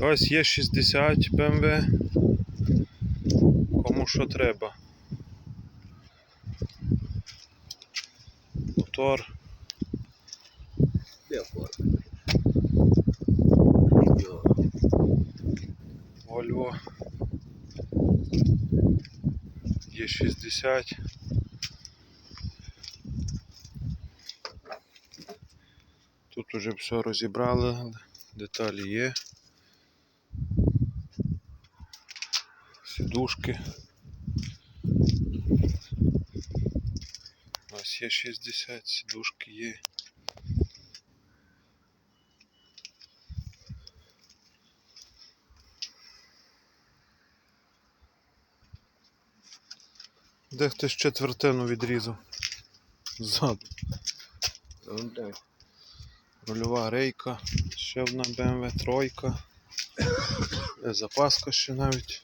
Ось є 60 BMW. Кому що треба. Мотор. Фото? Є 60. Тут уже все розібрали, деталі є. Сідушки. У нас є 60, сідушки є. Де хтось четвертину відрізав. Ззаду. Рульова рейка, ще одна BMW тройка. Е, Запаска ще навіть.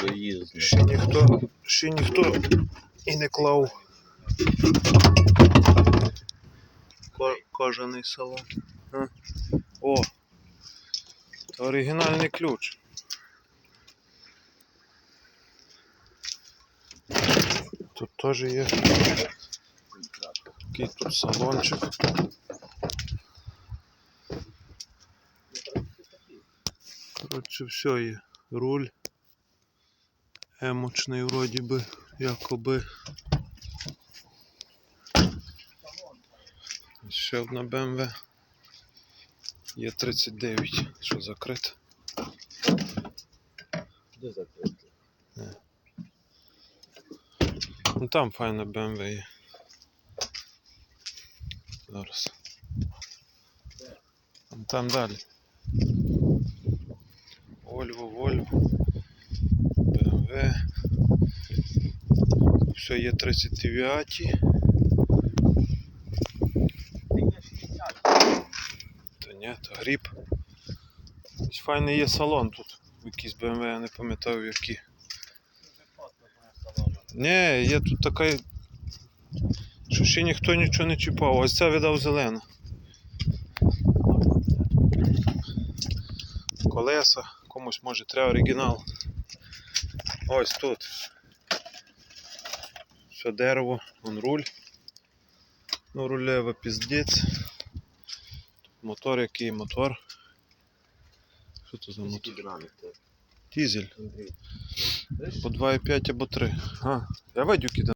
Доїзд. Ще ніхто, ще ніхто і не клав. Ко- Кожаний салон. А? О! Це оригінальний ключ. Тут теж є такий тут салончик. Коротше, все є. Руль. Емочний вроді би, якоби. Ще одна BMW. Є 39, що закрито. Де закрити? Ну там файна BMW є. Зараз. Там далі. Volvo. Все є 39. Та ні, то гріб. Файний є салон тут. Якийсь BMW, я не пам'ятаю який. Ні, є тут така, що ще ніхто нічого не чіпав. Ось це видав зелена. Колеса, комусь може треба оригінал. Ось тут. Все дерево, вон руль. Ну, рулева піздець. Мотор який мотор. Що це за мотор? Андрій. По 2,5 або 3. А, я видю кидав.